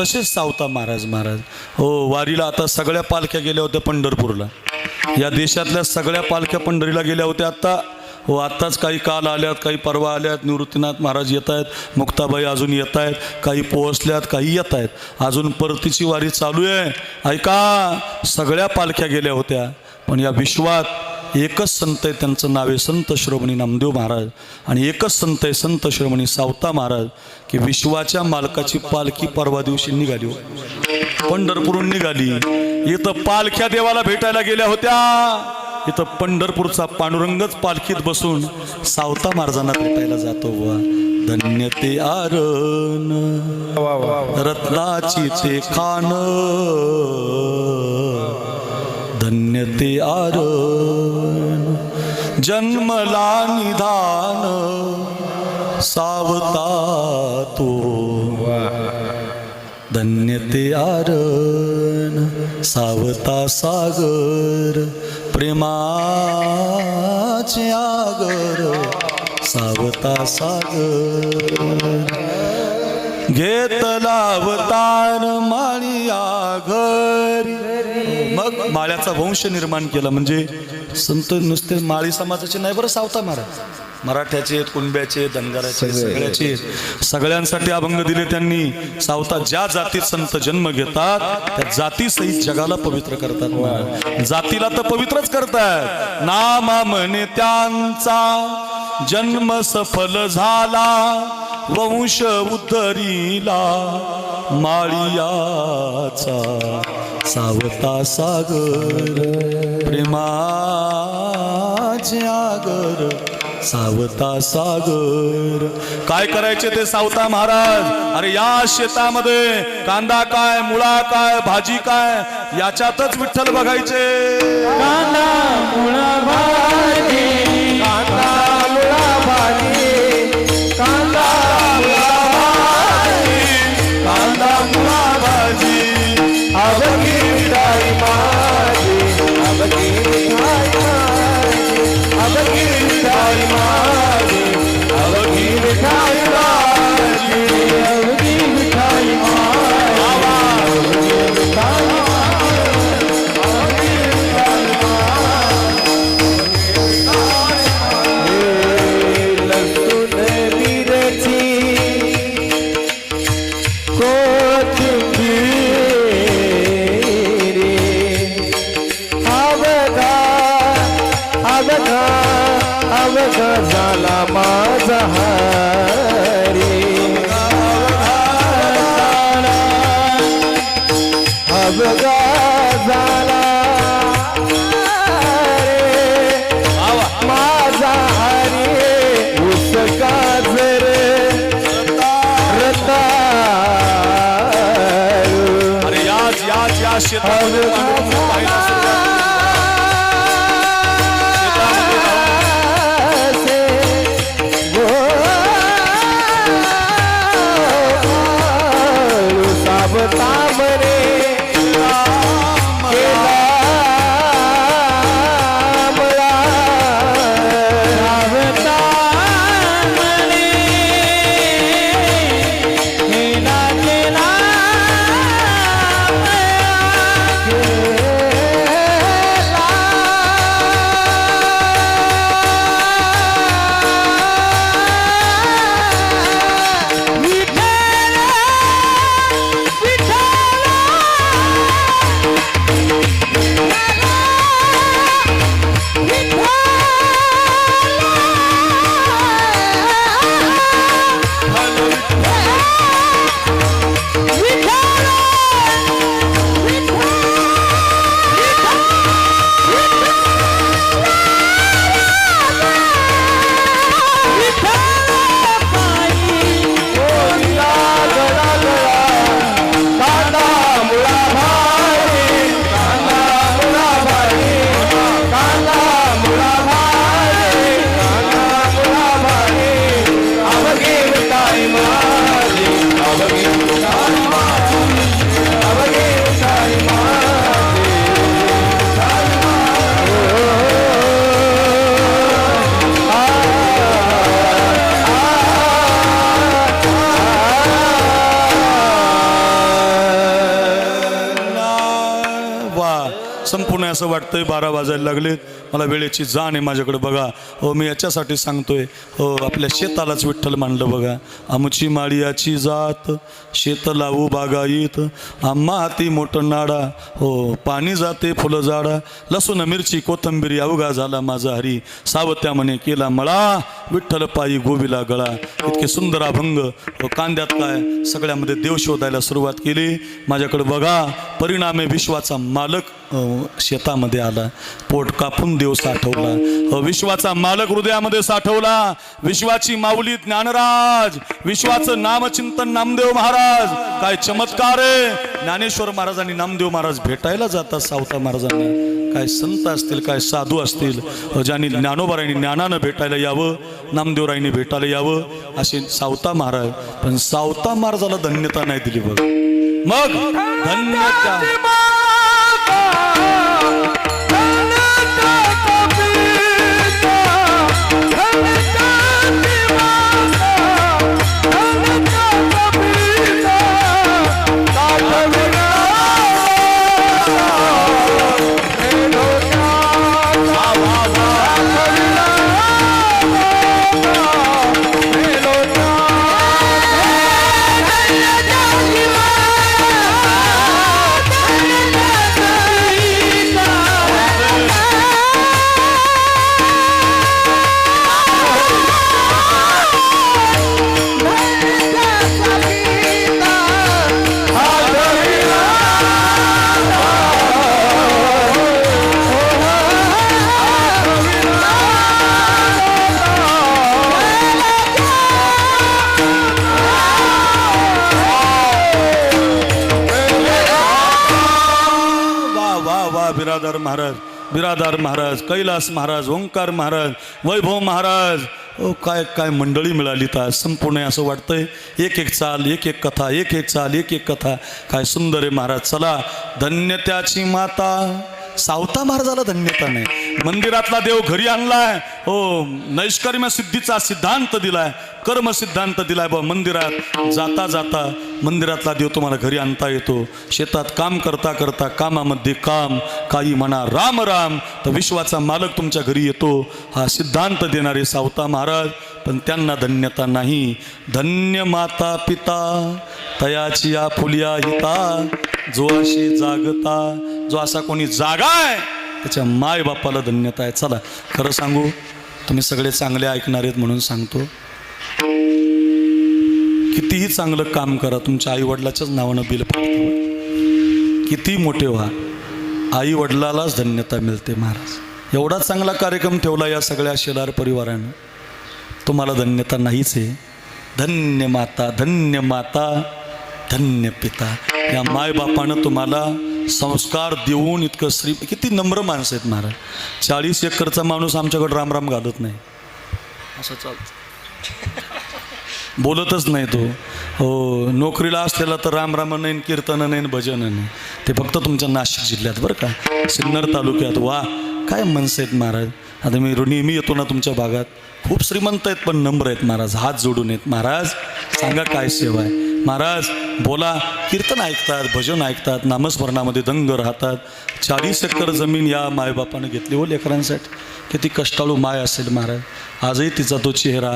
तसेच सावता महाराज महाराज. हो वारीला आता सगळ्या पालख्या गेल्या होत्या पंढरपूरला. या देशातल्या सगळ्या पालख्या पंढरीला गेल्या होत्या. आत्ता हो आत्ताच काही काल आल्यात काही परवा आल्यात. निवृत्तीनाथ महाराज येत आहेत. मुक्ताबाई अजून येत आहेत. काही पोहोचल्यात काही येत आहेत. अजून परतीची वारी चालू आहे. ऐका सगळ्या पालख्या गेल्या होत्या. पण या विश्वात एकच संत आहे त्यांचं नाव आहे संत श्रोमणी नामदेव महाराज. आणि एकच संत आहे संत श्रोमणी सावता महाराज की विश्वाच्या मालकाची पालखी परवा दिवशी निघाली हो. निघाली. इथं पालख्या देवाला भेटायला गेल्या होत्या. इथं पंढरपूरचा पांडुरंगच पालखीत बसून सावता महाराजांना भेटायला जातो वा धन्य ते आरण. रत्नाची ते खान. धन्य ते आरण जन्मला निधान सावता तो धन्य ते आरण सावता सागर प्रेमाचे आगर सावता सागर. घेतला अवतार माळी आघरी माळ्याचा वंश निर्माण केला. म्हणजे संत नुसते माळी समाजाचे नाही बरं सावता महाराज. मराठ्याचे आहेत कुणब्याचे धनगराचे आहेत, सगळ्याचे. सगळ्यांसाठी अभंग दिले त्यांनी. सावता ज्या जातीत संत जन्म घेतात त्या जाती सहित जगाला पवित्र करतात. जातीला तर पवित्रच करतात. नामा म्हणे त्यांचा जन्म सफल झाला. वंश उद्धरीला माळियाचा. सावता सागर प्रेमाचे आगर. सावता सागर. काय करायचे ते सावता महाराज? अरे या शेतामध्ये कांदा काय मुळा काय भाजी काय याच्यातच विठ्ठल बघायचे. कांदा मुळा भाजी. कांदा मुळा भाजी. कांदा मुळा भाजी. कांदा मुळा भाजी. अवघा झाला. माझा हरी उस गाजर रताळू. अरे याच याच या शेतामध्ये संपूर्ण असं वाटतंय बारा वाजायला लागलेत मला वेळेची जाण आहे माझ्याकडे बघा. हो मी याच्यासाठी सांगतोय. हो आपल्या शेतालाच विठ्ठल मांडलं बघा. आमची माळियाची जात शेत लावू बागाईत आम्हा हाती मोठं नाडा. हो पाणी जाते फुलं झाडा. लसूण मिरची कोथंबीर अवघा झाला माझा हरी. सावत्या म्हणे केला मळा. विठ्ठल पायी गोबीला गळा. इतके सुंदर अभंग. हो कांद्यात काय? सगळ्यामध्ये देव शोधायला सुरुवात केली. माझ्याकडे बघा परिणामे विश्वाचा मालक. शेतामध्ये आला. पोट कापून देव साठवला. विश्वाचा मालक हृदयामध्ये साठवला. विश्वाची माऊली ज्ञानराज. विश्वाचं नामचिंतन नामदेव महाराज. काय चमत्कार आहे. ज्ञानेश्वर महाराज आणि नामदेव महाराज भेटायला जातात सावता महाराजांना. काय संत असतील काय साधू असतील. ज्यांनी ज्ञानोबारायांनी ज्ञानानं भेटायला यावं नामदेवरायांनी भेटायला यावं असे सावता महाराज. पण सावता महाराजाला धन्यता नाही दिली बघ. मग धन्यता. बिरादार महाराज बिरादार महाराज कैलास महाराज ओंकार महाराज वैभव महाराज. ओ काय काय मंडळी मिळाली तर संपूर्ण असं वाटतंय. एक एक चाल एक एक कथा एक एक चाल एक एक कथा. काय सुंदर आहे महाराज चला. धन्य त्याची माता. सावता महाराजाला धन्यता नाही. मंदिरातला देव घरी आणलाय. हो नैष्कर्म्य सिद्धीचा सिद्धांत दिलाय. कर्म सिद्धांत दिलाय बा मंदिरात. जाता जाता मंदिरातला देव तुम्हाला घरी आणता येतो. शेतात काम करता करता कामामध्ये काम काही म्हणा राम राम. तर विश्वाचा मालक तुमच्या घरी येतो. हा सिद्धांत देणारे सावता महाराज पण त्यांना धन्यता नाही. धन्य माता पिता तयाची या फुलिया हिता जोरशी जागता जो असा कोणी जागा आहे त्याच्या माय बापाला धन्यता आहे. चला खरं सांगू तुम्ही सगळे चांगले ऐकणार आहेत म्हणून सांगतो. कितीही चांगलं काम करा तुमच्या आई वडिलाच्याच नावानं बिल पडतं. किती मोठे व्हा. आई वडिलालाच धन्यता मिळते महाराज. एवढा चांगला कार्यक्रम ठेवला या सगळ्या शेलार परिवारानं. तुम्हाला धन्यता नाहीच आहे. धन्य माता धन्य माता धन्य पिता. या मायबापानं तुम्हाला संस्कार देऊन इतकं श्री किती नम्र माणसं आहेत महाराज. चाळीस एकरचा माणूस आमच्याकडे रामराम घालत नाही. असं चालतं. बोलतच नाही तो. हो नोकरीला असलेला तर रामराम नाही कीर्तन नाही भजन नाही ते फक्त तुमच्या नाशिक जिल्ह्यात बरं का. सिन्नर तालुक्यात. वा काय मनसे आहेत महाराज. आता मी नेहमी येतो ना तुमच्या भागात. खूप श्रीमंत आहेत पण नम्र आहेत महाराज. हात जोडून आहेत. महाराज सांगा काय सेवा आहे? महाराज बोला कीर्तन ऐकतात भजन ऐकतात नामस्मरणामध्ये दंग राहतात. चाळीस एकर जमीन या मायबापानं घेतली हो लेकरांसाठी. किती कष्टाळू माय असेल महाराज. आजही तिचा तो चेहरा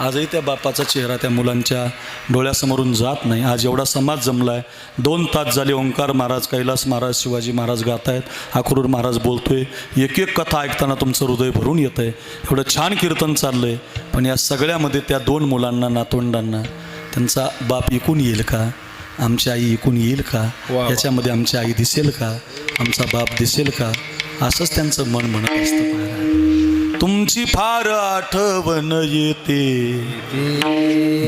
आजही त्या बापाचा चेहरा त्या मुलांच्या डोळ्यासमोरून जात नाही. आज एवढा समाज जमला आहे दोन तास झाले ओंकार महाराज कैलास महाराज शिवाजी महाराज गात आहेत अक्रूर महाराज बोलतोय एक एक कथा ऐकताना तुमचं हृदय भरून येतं आहे एवढं छान कीर्तन चाललं आहे पण या सगळ्यामध्ये त्या दोन मुलांना नातवंडांना त्यांचा बाप इकून येईल का? आमची आई इकून येईल का? याच्यामध्ये आमची आई दिसेल का? आमचा बाप दिसेल का? असंच त्यांचं मन म्हणत असतं तुमची फार आठवण येते.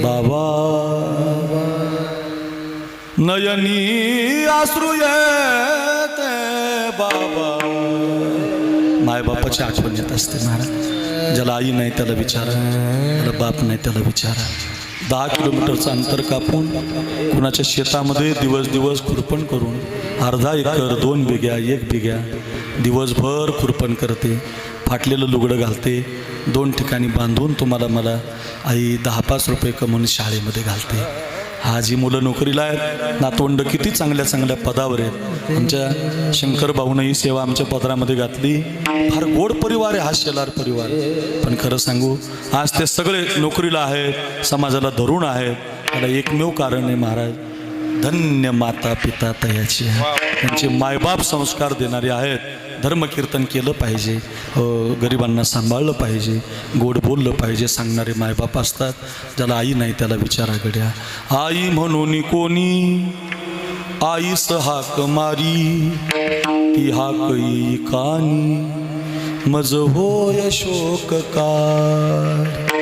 बाबा नयनी आसरू येते बाबा. मायबापाची आठवण येत असते महाराज. ज्याला आई नाही त्याला विचारा. त्याला बाप नाही त्याला विचारा. दहा किलोमीटरचं अंतर कापून कुणाच्या शेतामध्ये दिवस दिवस खुरपण करून अर्धा एकर दोन बिघ्या एक बिघ्या दिवसभर खुरपण करते फाटलेलं लुगडं घालते दोन ठिकाणी बांधून तुम्हाला मला आई दहा पाच रुपये कमवून शाळेमध्ये घालते. आज ही मुलं नोकरीला आहेत नातवंड किती चांगल्या चांगल्या पदावर आहेत. आमच्या शंकर भाऊनं ही सेवा आमच्या पदरामध्ये घातली. फार गोड परिवार आहे हा शेलार परिवार. पण खरं सांगू आज ते सगळे नोकरीला आहेत समाजाला धरून आहेत. त्याला एकमेव कारण आहे महाराज. धन्य माता पिता तयाची त्यांचे मायबाप संस्कार देणारे आहेत. धर्मकीर्तन केलं पाहिजे. गरिबांना सांभाळलं पाहिजे. गोड बोललं पाहिजे. सांगणारे मायबाप असतात. ज्याला आई नाही त्याला विचारा गड्या आई म्हणून कोणी? आईस हाक मारी. ती हाक कानी. मज होय शोककार.